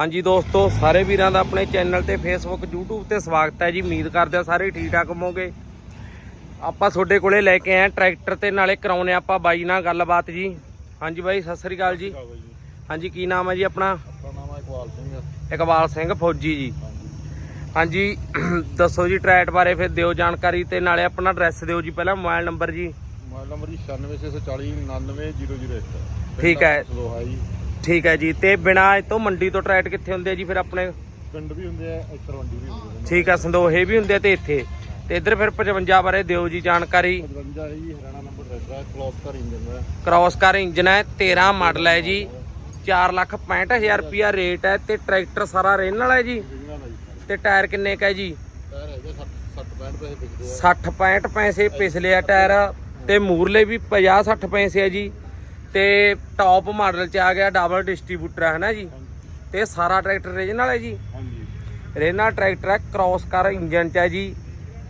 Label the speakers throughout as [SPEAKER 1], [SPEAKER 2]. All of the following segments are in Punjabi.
[SPEAKER 1] ਹਾਂਜੀ ਦੋਸਤੋ ਸਾਰੇ ਵੀਰਾਂ ਦਾ ਆਪਣੇ ਚੈਨਲ ਤੇ ਫੇਸਬੁੱਕ YouTube ਤੇ ਸਵਾਗਤ ਹੈ ਜੀ। ਉਮੀਦ ਕਰਦੇ ਆ ਸਾਰੇ ਠੀਕ ਠਾਕ ਹੋਵੋਗੇ। ਆਪਾਂ ਤੁਹਾਡੇ ਕੋਲੇ ਲੈ ਕੇ ਆਏ ਟਰੈਕਟਰ ਤੇ ਨਾਲੇ ਕਰਾਉਨੇ ਆਪਾਂ ਬਾਈ ਨਾਲ ਗੱਲਬਾਤ ਜੀ। ਹਾਂਜੀ ਬਾਈ ਸਤਿ ਸ੍ਰੀ ਅਕਾਲ ਜੀ। ਹਾਂਜੀ ਕੀ ਨਾਮ ਹੈ ਜੀ ਆਪਣਾ?
[SPEAKER 2] ਆਪਣਾ ਨਾਮ ਇਕਬਾਲ ਸਿੰਘ।
[SPEAKER 1] ਇਕਬਾਲ ਸਿੰਘ ਫੌਜੀ ਜੀ। ਹਾਂਜੀ। ਦੱਸੋ ਜੀ ਟਰੈਕਟ ਬਾਰੇ ਫਿਰ ਦਿਓ ਜਾਣਕਾਰੀ ਤੇ ਨਾਲੇ ਆਪਣਾ ਐਡਰੈਸ ਦਿਓ ਜੀ ਪਹਿਲਾਂ ਮੋਬਾਈਲ ਨੰਬਰ ਜੀ।
[SPEAKER 2] ਮੋਬਾਈਲ ਨੰਬਰ ਜੀ 9640 99001
[SPEAKER 1] ਠੀਕ ਹੈ। ਠੀਕ ਹੈ ਜੀ ਤੇ ਬਿਨਾ ਇਹ ਤੋਂ ਮੰਡੀ ਤੋਂ ਟਰੈਕਟ ਕਿੱਥੇ ਹੁੰਦੇ ਆ ਜੀ ਫਿਰ ਆਪਣੇ?
[SPEAKER 2] ਪਿੰਡ ਵੀ ਹੁੰਦੇ ਆ ਇੱਧਰ ਵੰਡੀ ਵੀ ਹੁੰਦੇ ਨੇ
[SPEAKER 1] ਠੀਕ ਹੈ ਸੰਦੋਹੇ ਵੀ ਹੁੰਦੇ ਆ ਤੇ ਇੱਥੇ। ਤੇ ਇੱਧਰ ਫਿਰ 55 ਬਾਰੇ ਦਿਓ ਜੀ ਜਾਣਕਾਰੀ।
[SPEAKER 2] 55 ਹੈ ਜੀ ਹਰਿਆਣਾ ਨੰਬਰ ਰਹਿੰਦਾ ਕਲੋਸ ਕਰ ਇੰਜਨ ਦਾ।
[SPEAKER 1] ਕ੍ਰਾਸ ਕਾਰ ਇੰਜਨ ਹੈ 13 ਮਾਡਲ ਹੈ ਜੀ। 465000 ਰੁਪਿਆ ਰੇਟ ਹੈ ਤੇ ਟਰੈਕਟਰ ਸਾਰਾ ਰੇਨ ਵਾਲਾ ਹੈ ਜੀ। ਤੇ ਟਾਇਰ ਕਿੰਨੇ ਕਾ ਜੀ?
[SPEAKER 2] ਟਾਇਰ ਹੈਗਾ 60 60 65 ਪੈਸੇ ਵਿਕਦੇ ਆ।
[SPEAKER 1] 60 65 ਪੈਸੇ ਪਿਛਲੇ ਆ ਟਾਇਰ। ਤੇ ਮੂਰਲੇ ਵੀ 50 60 ਪੈਸੇ ਆ ਜੀ। ਤੇ ਟੌਪ ਮਾਡਲ ਚ ਆ ਗਿਆ ਡਬਲ ਡਿਸਟ੍ਰੀਬਿਊਟਰ ਹੈ ਨਾ ਜੀ? ਤੇ ਸਾਰਾ ਟਰੈਕਟਰ ਰੇਨ ਵਾਲਾ ਹੈ ਜੀ?
[SPEAKER 2] ਹਾਂਜੀ।
[SPEAKER 1] ਰੇਨਾ ਟਰੈਕਟਰ ਹੈ ਕ੍ਰਾਸ ਕਾਰ ਇੰਜਨ ਚ ਹੈ ਜੀ।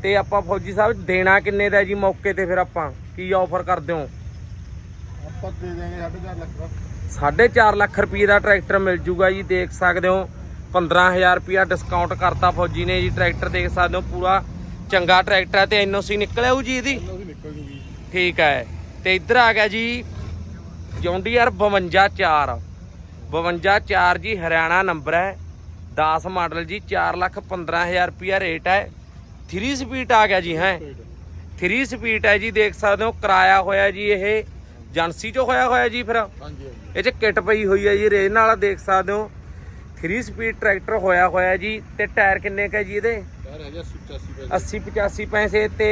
[SPEAKER 1] ਤੇ ਆਪਾਂ ਫੌਜੀ ਸਾਹਿਬ ਦੇਣਾ ਕਿੰਨੇ ਦਾ ਜੀ ਮੌਕੇ ਤੇ ਫਿਰ ਆਪਾਂ? ਕੀ ਆਫਰ ਕਰਦੇ ਹੋ?
[SPEAKER 2] ਆਪਾਂ ਦੇ ਦੇਂਗੇ 4.5 ਲੱਖ ਦਾ।
[SPEAKER 1] 4.5 ਲੱਖ ਰੁਪਏ ਦਾ ਟਰੈਕਟਰ ਮਿਲ ਜੂਗਾ ਜੀ ਦੇਖ ਸਕਦੇ ਹੋ। 15000 ਰੁਪਿਆ ਡਿਸਕਾਊਂਟ ਕਰਤਾ ਫੌਜੀ ਨੇ ਜੀ ਟਰੈਕਟਰ ਦੇਖ ਸਕਦੇ ਹੋ ਪੂਰਾ ਚੰਗਾ ਟਰੈਕਟਰ ਹੈ ਤੇ ਐਨਓਸੀ ਨਿਕਲਿਆ ਜੀ ਇਹਦੀ? ਠੀਕ ਹੈ। ਤੇ ਇੱਧਰ ਆ ਗਿਆ ਜੀ ਜੌਂਡੀਅਰ 524 524 ਜੀ ਹਰਿਆਣਾ ਨੰਬਰ ਹੈ। 10 ਮਾਡਲ ਜੀ 4 ਲੱਖ 15000 ਰੁਪਿਆ ਰੇਟ ਹੈ। 3 ਸਪੀਡ ਆ ਗਿਆ ਜੀ ਹੈ। 3 ਸਪੀਡ ਹੈ ਜੀ ਦੇਖ ਸਕਦੇ ਹੋ ਕਿਰਾਇਆ ਹੋਇਆ ਜੀ ਇਹ। ਏਜੰਸੀ ਚੋਂ ਹੋਇਆ ਹੋਇਆ ਜੀ ਫਿਰ।
[SPEAKER 2] ਹਾਂਜੀ
[SPEAKER 1] ਇਹ ਚ ਕਿੱਟ ਪਈ ਹੋਈ ਹੈ ਜੀ ਰੇਨ ਨਾਲ ਦੇਖ ਸਕਦੇ ਹੋ। 3 ਸਪੀਡ ਟਰੈਕਟਰ ਹੋਇਆ ਹੋਇਆ ਜੀ ਤੇ ਟਾਇਰ ਕਿੰਨੇ ਕਾ ਜੀ ਇਹਦੇ?
[SPEAKER 2] ਟਾਇਰ ਹੈਗਾ 85 ਪੈਸੇ।
[SPEAKER 1] 80 85 ਪੈਸੇ ਤੇ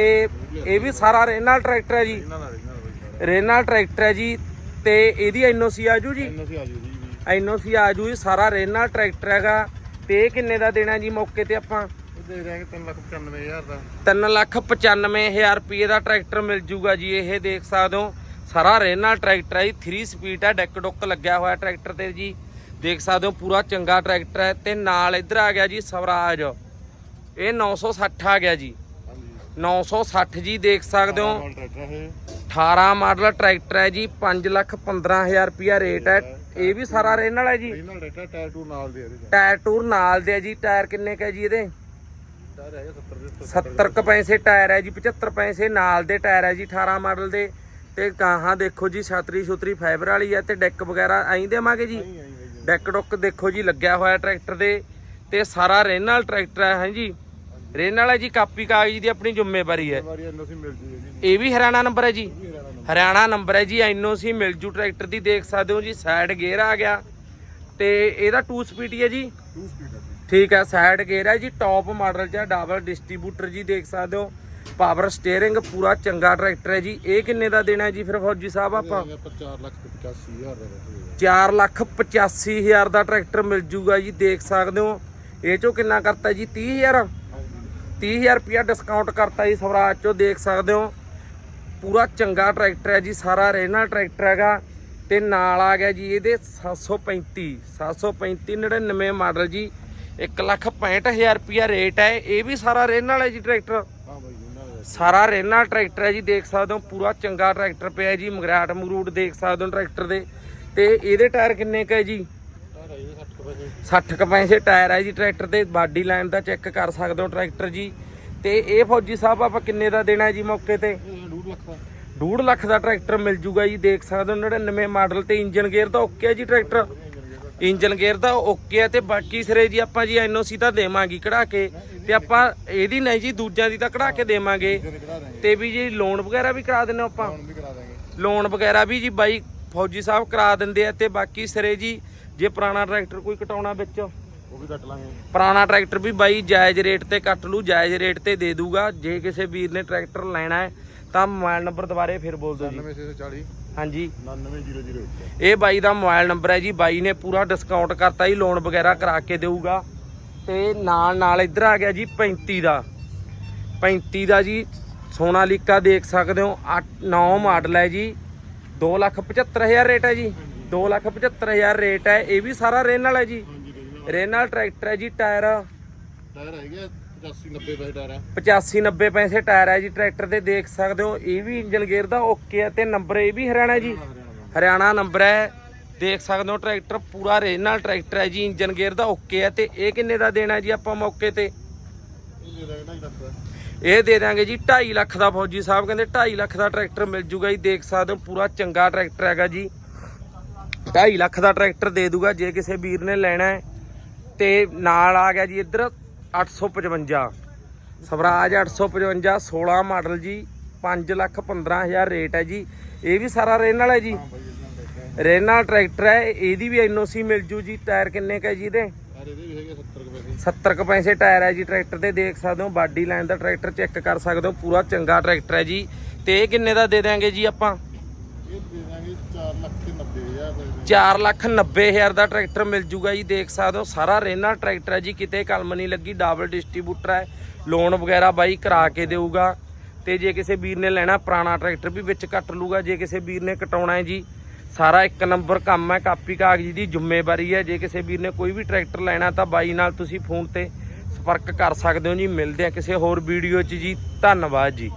[SPEAKER 1] ਇਹ ਵੀ ਸਾਰਾ ਰੇਨ ਨਾਲ ਟਰੈਕਟਰ ਹੈ ਜੀ।
[SPEAKER 2] ਇਹਨਾਂ ਦਾ ਇਹਨਾਂ ਦਾ ਬਈ
[SPEAKER 1] ਰੇਨ ਨਾਲ ਟਰੈਕਟਰ ਹੈ ਜੀ ਤੇ ਇਹਦੀ ਐਨਓਸੀ ਆਜੂ ਜੀ?
[SPEAKER 2] ਇਹਨਾਂ ਸੀ ਆ ਜੂ। ਜੀ ਵੀ
[SPEAKER 1] ਐਨਓਸੀ ਆਜੂ ਜੀ ਸਾਰਾ ਰੇਨ ਟਰੈਕਟਰ ਹੈਗਾ। ਤੇ ਇਹ ਕਿੰਨੇ ਦਾ ਦੇਣਾ ਜੀ ਮੌਕੇ ਤੇ ਆਪਾਂ?
[SPEAKER 2] ਦੇ ਦੇਂਗੇ 3 ਲੱਖ 95000 ਦਾ।
[SPEAKER 1] 3 ਲੱਖ 95000 ਰੁਪਏ ਦਾ ਟਰੈਕਟਰ ਮਿਲ ਜੂਗਾ ਜੀ ਇਹ ਦੇਖ ਸਕਦੇ ਹੋ। ਸਾਰਾ ਰੇਨ ਟਰੈਕਟਰ ਹੈ ਜੀ 3 ਸਪੀਡ ਹੈ ਡੈਕ ਡੁੱਕ ਲੱਗਿਆ ਹੋਇਆ ਟਰੈਕਟਰ ਤੇ ਜੀ। ਦੇਖ ਸਕਦੇ ਹੋ ਪੂਰਾ ਚੰਗਾ ਟਰੈਕਟਰ ਹੈ। ਤੇ ਨਾਲ ਇੱਧਰ ਆ ਗਿਆ ਜੀ ਸਵਰਾਜ। ਇਹ 960 ਆ ਗਿਆ ਜੀ। 960 ਜੀ ਦੇਖ ਸਕਦੇ ਹੋ।
[SPEAKER 2] ਨਾਲ ਟਰੈਕਟਰ ਇਹ।
[SPEAKER 1] 18 ਮਾਡਲ ਟਰੈਕਟਰ ਹੈ ਜੀ 5 ਲੱਖ 15000 ਰੁਪਿਆ ਰੇਟ ਹੈ। ਇਹ ਵੀ ਸਾਰਾ ਰੇਨ ਵਾਲਾ ਹੈ ਜੀ?
[SPEAKER 2] ਟਾਇਰ ਟੂ ਨਾਲ ਦੇ ਇਹਦੇ
[SPEAKER 1] ਟਾਇਰ ਟੂਰ ਨਾਲ ਦੇ ਜੀ। ਟਾਇਰ ਕਿੰਨੇ ਕਾ ਜੀ ਇਹਦੇ?
[SPEAKER 2] ਟਾਇਰ ਹੈਗਾ 70 ਦੇ
[SPEAKER 1] 70 ਕ ਪੈਸੇ ਟਾਇਰ ਹੈ ਜੀ 75 ਪੈਸੇ ਨਾਲ ਦੇ ਟਾਇਰ ਹੈ ਜੀ 18 ਮਾਡਲ ਦੇ। ਤੇ ਗਾਹਾਂ ਦੇਖੋ ਜੀ ਛਤਰੀ ਛੁਤਰੀ ਫਾਈਬਰ ਵਾਲੀ ਹੈ ਤੇ ਡੈਕ ਵਗੈਰਾ ਐਂ ਦੇਵਾਂਗੇ ਜੀ? ਡੈਕ ਡੁੱਕ ਦੇਖੋ ਜੀ ਲੱਗਿਆ ਹੋਇਆ ਟਰੈਕਟਰ ਦੇ। ਤੇ ਸਾਰਾ ਰੇਨ ਨਾਲ ਟਰੈਕਟਰ ਹੈ ਹਾਂਜੀ ਰੇਨ ਵਾਲਾ ਜੀ ਕਾਪੀ ਕਾਗਜ਼ ਦੀ ਆਪਣੀ ਜ਼ਿੰਮੇਵਾਰੀ ਹੈ।
[SPEAKER 2] ਵਾਰੀ ਇਹਨਾਂ ਸੀ ਮਿਲ ਜੂ ਜੀ
[SPEAKER 1] ਇਹ ਵੀ ਹਰਿਆਣਾ ਨੰਬਰ ਹੈ ਜੀ।
[SPEAKER 2] ਹਰਿਆਣਾ ਨੰਬਰ।
[SPEAKER 1] ਹੈ ਜੀ ਐਨਓਸੀ ਮਿਲ ਜੂ ਟਰੈਕਟਰ ਦੀ ਦੇਖ ਸਕਦੇ ਹੋ ਜੀ ਸਾਈਡ ਗੇਅਰ ਆ ਗਿਆ। ਤੇ ਇਹਦਾ 2 ਸਪੀਡ ਹੀ ਜੀ।
[SPEAKER 2] 2 ਸਪੀਡ ਹੈ ਜੀ।
[SPEAKER 1] ਠੀਕ ਹੈ ਸਾਈਡ ਗੇਅਰ ਹੈ ਜੀ ਟੌਪ ਮਾਡਲ ਚ ਡਬਲ ਡਿਸਟ੍ਰੀਬਿਊਟਰ ਜੀ ਦੇਖ ਸਕਦੇ ਹੋ। ਪਾਵਰ ਸਟੀਅਰਿੰਗ ਪੂਰਾ ਚੰਗਾ ਟਰੈਕਟਰ ਹੈ ਜੀ। ਇਹ ਕਿੰਨੇ ਦਾ ਦੇਣਾ ਹੈ ਜੀ ਫਿਰ ਫੌਜੀ ਸਾਹਿਬ ਆਪਾਂ?
[SPEAKER 2] ਆਪਾਂ 4 ਲੱਖ 85000 ਦਾ ਰੱਖਿਆ
[SPEAKER 1] 4 ਲੱਖ 85 ਹਜ਼ਾਰ ਦਾ ਟਰੈਕਟਰ ਮਿਲ ਜੂਗਾ ਜੀ ਦੇਖ ਸਕਦੇ ਹੋ। ਇਹ ਚੋਂ ਕਿੰਨਾ ਕਰਤਾ ਜੀ? 30000
[SPEAKER 2] ਹਾਂਜੀ
[SPEAKER 1] 30000 ਰੁਪਿਆ ਡਿਸਕਾਊਂਟ ਕਰਤਾ ਜੀ ਸਵਰਾਜ ਚੋਂ ਦੇਖ ਸਕਦੇ ਹੋ। ਪੂਰਾ ਚੰਗਾ ਟਰੈਕਟਰ ਹੈ ਜੀ ਸਾਰਾ ਰੇਨਲ ਟਰੈਕਟਰ ਹੈਗਾ। ਤੇ ਨਾਲ ਆ ਗਿਆ ਜੀ ਇਹਦੇ 735 735 99 ਮਾਡਲ ਜੀ। 165000 ਰੁਪਿਆ ਰੇਟ ਹੈ ਇਹ ਵੀ ਸਾਰਾ ਰੇਨਲ ਹੈ ਜੀ ਟਰੈਕਟਰ ਸਾਰਾ ਰੇਨਲ ਟਰੈਕਟਰ ਹੈ ਜੀ ਦੇਖ ਸਕਦੇ ਹੋ ਪੂਰਾ ਚੰਗਾ ਟਰੈਕਟਰ ਪਿਆ ਜੀ। ਮਗਰਾਟ ਮਰੂਟ ਦੇਖ ਸਕਦੇ ਹੋ ਟਰੈਕਟਰ ਦੇ। ਤੇ ਇਹਦੇ ਟਾਇਰ ਕਿੰਨੇ ਕੁ ਹੈ ਜੀ?
[SPEAKER 2] 60 ਪੈਸੇ
[SPEAKER 1] 60 ਕੁ ਪੈਸੇ ਟਾਇਰ ਹੈ ਜੀ ਟਰੈਕਟਰ ਦੇ ਬਾਡੀ ਲਾਈਨ ਦਾ ਚੈੱਕ ਕਰ ਸਕਦੇ ਹੋ ਟਰੈਕਟਰ ਜੀ। ਤੇ ਇਹ ਫੌਜੀ ਸਾਹਿਬ ਆਪਾਂ ਕਿੰਨੇ ਦਾ ਦੇਣਾ ਜੀ ਮੌਕੇ ਤੇ?
[SPEAKER 2] ਇਹ 2 ਲੱਖ ਦਾ।
[SPEAKER 1] 2.5 ਲੱਖ ਦਾ ਟਰੈਕਟਰ ਮਿਲ ਜੂਗਾ ਜੀ ਦੇਖ ਸਕਦੇ ਹੋ 99 ਮਾਡਲ ਤੇ ਇੰਜਨ ਗੇਅਰ ਦਾ ਓਕੇ ਹੈ ਜੀ ਟਰੈਕਟਰ। ਇੰਜਨ ਗੇਅਰ ਦਾ ਓਕੇ ਹੈ ਤੇ ਬਾਕੀ ਸਿਰੇ ਜੀ ਆਪਾਂ ਜੀ ਐਨਓਸੀ ਤਾਂ ਦੇਵਾਂਗੇ ਕਢਾ ਕੇ ਤੇ ਆਪਾਂ ਇਹਦੀ ਨਹੀਂ ਜੀ ਦੂਜਿਆਂ ਦੀ ਤਾਂ ਕਢਾ ਕੇ ਦੇਵਾਂਗੇ। ਤੇ ਵੀ ਜੀ ਲੋਨ ਵਗੈਰਾ ਵੀ ਕਰਾ ਹੋ ਆਪਾਂ? ਲੋਨ ਵਗੈਰਾ ਵੀ ਜੀ ਬਾਈ ਫੌਜੀ ਸਾਹਿਬ ਕਰਾ ਦਿੰਦੇ ਆ ਤੇ ਬਾਕੀ ਸਿਰੇ ਜੀ ਜੇ ਪੁਰਾਣਾ ਟਰੈਕਟਰ ਕੋਈ ਕਟਾਉਣਾ ਵਿੱਚ?
[SPEAKER 2] ਉਹ ਵੀ ਕੱਟ ਲਾਂਗੇ।
[SPEAKER 1] ਪੁਰਾਣਾ ਟਰੈਕਟਰ ਵੀ ਬਾਈ ਜਾਇਜ਼ ਰੇਟ ਤੇ ਕੱਟ ਲੂ ਜਾਇਜ਼ ਰੇਟ ਤੇ ਦੇ ਦੂਗਾ। ਜੇ ਕਿਸੇ ਵੀਰ ਨੇ ਟਰੈਕਟਰ ਲੈਣਾ ਹੈ ਤਾਂ ਮੋਬਾਈਲ ਨੰਬਰ ਦੁਬਾਰੇ ਫਿਰ ਬੋਲ ਦਿਓ ਜੀ।
[SPEAKER 2] 9640
[SPEAKER 1] ਹਾਂਜੀ।
[SPEAKER 2] 99001
[SPEAKER 1] ਇਹ ਬਾਈ ਦਾ ਮੋਬਾਈਲ ਨੰਬਰ ਹੈ ਜੀ। ਬਾਈ ਨੇ ਪੂਰਾ ਡਿਸਕਾਊਂਟ ਕਰਤਾ ਜੀ ਲੋਨ ਵਗੈਰਾ ਕਰਾ ਕੇ ਦੇਊਗਾ। ਤੇ ਨਾਲ ਨਾਲ ਇੱਧਰ ਆ ਗਿਆ ਜੀ 35 ਦਾ। 35 ਦਾ ਜੀ ਸੋਨਾਲੀਕਾ ਦੇਖ ਸਕਦੇ ਹੋ। 8 9 ਮਾਡਲ ਹੈ ਜੀ। 275000 ਰੇਟ ਹੈ ਜੀ। 275000 ਰੇਟ ਹੈ ਇਹ ਵੀ ਸਾਰਾ ਰੇਨ ਵਾਲਾ ਹੈ ਜੀ। ਰੇਨ ਨਾਲ ਟਰੈਕਟਰ ਹੈ ਜੀ ਟਾਇਰ
[SPEAKER 2] ਟਾਇਰ ਹੈਗੇ 85 90 ਪੈਸੇ ਟਾਇਰ ਹੈ।
[SPEAKER 1] 85 90 ਪੈਸੇ ਟਾਇਰ ਹੈ ਜੀ ਟਰੈਕਟਰ ਦੇ ਦੇਖ ਸਕਦੇ ਹੋ ਇਹ ਵੀ ਇੰਜਨ ਗੇਅਰ ਦਾ ਓਕੇ ਹੈ ਤੇ ਨੰਬਰ ਇਹ ਵੀ ਹਰਿਆਣਾ ਜੀ।
[SPEAKER 2] ਹਰਿਆਣਾ
[SPEAKER 1] ਨੰਬਰ ਹੈ। ਦੇਖ ਸਕਦੇ ਹੋ ਟਰੈਕਟਰ ਪੂਰਾ ਰੀਜਨਲ ਟਰੈਕਟਰ ਹੈ ਜੀ ਇੰਜਨ ਗੇਅਰ ਦਾ ਓਕੇ ਹੈ ਤੇ ਇਹ ਕਿੰਨੇ ਦਾ ਦੇਣਾ ਜੀ ਆਪਾਂ ਮੌਕੇ ਤੇ?
[SPEAKER 2] ਇਹ ਦੇ ਦਾਂਗੇ 2.5 ਲੱਖ ਦਾ।
[SPEAKER 1] ਇਹ ਦੇ ਦਾਂਗੇ ਜੀ 2.5 ਲੱਖ ਦਾ ਫੌਜੀ ਸਾਹਿਬ ਕਹਿੰਦੇ 2.5 ਲੱਖ ਦਾ ਟਰੈਕਟਰ ਮਿਲ ਜੂਗਾ ਜੀ ਦੇਖ ਸਕਦੇ ਹੋ ਪੂਰਾ ਚੰਗਾ ਟਰੈਕਟਰ ਹੈਗਾ ਜੀ। 2.5 ਲੱਖ ਦਾ ਟਰੈਕਟਰ ਦੇ ਦੂਗਾ ਜੇ ਕਿਸੇ ਵੀਰ ਨੇ ਲੈਣਾ ਹੈ। ਤੇ ਨਾਲ ਆ ਗਿਆ ਜੀ ਇੱਧਰ 855 ਸਵਰਾਜ 855 16 ਮਾਡਲ ਜੀ 5 ਲੱਖ 15000 ਰੇਟ ਹੈ ਜੀ। ਇਹ ਵੀ ਸਾਰਾ ਰੇਨ ਵਾਲਾ ਹੈ ਜੀ। ਰੇਨ ਵਾਲਾ ਟਰੈਕਟਰ ਹੈ ਇਹਦੀ ਵੀ ਐਨਓਸੀ ਮਿਲ ਜੂ ਜੀ। ਟਾਇਰ ਕਿੰਨੇ ਕਾ ਜੀ ਇਹਦੇ?
[SPEAKER 2] ਯਾਰ ਇਹਦੇ ਵੀ ਹੈਗੇ 70 ਕੁ ਪੈਸੇ।
[SPEAKER 1] 70 ਕੁ ਪੈਸੇ ਟਾਇਰ ਹੈ ਜੀ ਟਰੈਕਟਰ ਦੇ ਦੇਖ ਸਕਦੇ ਹੋ। ਬਾਡੀ ਲਾਈਨ ਦਾ ਟਰੈਕਟਰ ਚੈੱਕ ਕਰ ਸਕਦੇ ਹੋ ਪੂਰਾ ਚੰਗਾ ਟਰੈਕਟਰ ਹੈ ਜੀ। ਤੇ ਇਹ ਕਿੰਨੇ ਦਾ ਦੇ ਦਿਆਂਗੇ ਜੀ ਆਪਾਂ
[SPEAKER 2] ਇਹ ਦੇ ਦਾਂਗੇ 4 ਲੱਖ ਤੇ 90 ਹਜ਼ਾਰ ਦਾ
[SPEAKER 1] 4 ਲੱਖ 90 ਹਜ਼ਾਰ ਦਾ ਟਰੈਕਟਰ ਮਿਲ ਜੂਗਾ ਜੀ, ਦੇਖ ਸਕਦੇ ਹੋ। ਸਾਰਾ ਰੇਨਾ ਟਰੈਕਟਰ ਹੈ ਜੀ, ਕਿਤੇ ਕਲਮ ਨਹੀਂ ਲੱਗੀ ਡਬਲ ਡਿਸਟ੍ਰੀਬਿਊਟਰ ਹੈ। ਲੋਨ ਵਗੈਰਾ ਬਾਈ ਕਰਾ ਕੇ ਦੇਊਗਾ। ਤੇ ਜੇ ਕਿਸੇ ਵੀਰ ਨੇ ਲੈਣਾ, ਪੁਰਾਣਾ ਟਰੈਕਟਰ ਵੀ ਵਿੱਚ ਕੱਟ ਲੂਗਾ ਜੇ ਕਿਸੇ ਵੀਰ ਨੇ ਕਟਾਉਣਾ ਹੈ ਜੀ, ਸਾਰਾ ਇੱਕ ਨੰਬਰ ਕੰਮ ਹੈ, ਕਾਪੀ ਕਾਗਜ਼ ਦੀ ਜ਼ਿੰਮੇਵਾਰੀ ਹੈ। ਜੇ ਕਿਸੇ ਵੀਰ ਨੇ ਕੋਈ ਵੀ ਟਰੈਕਟਰ ਲੈਣਾ ਤਾਂ ਬਾਈ ਨਾਲ ਤੁਸੀਂ ਫੋਨ ਤੇ ਸੰਪਰਕ ਕਰ ਸਕਦੇ ਹੋ ਜੀ। ਮਿਲਦੇ ਆ ਕਿਸੇ ਹੋਰ ਵੀਡੀਓ 'ਚ ਜੀ। ਧੰਨਵਾਦ ਜੀ।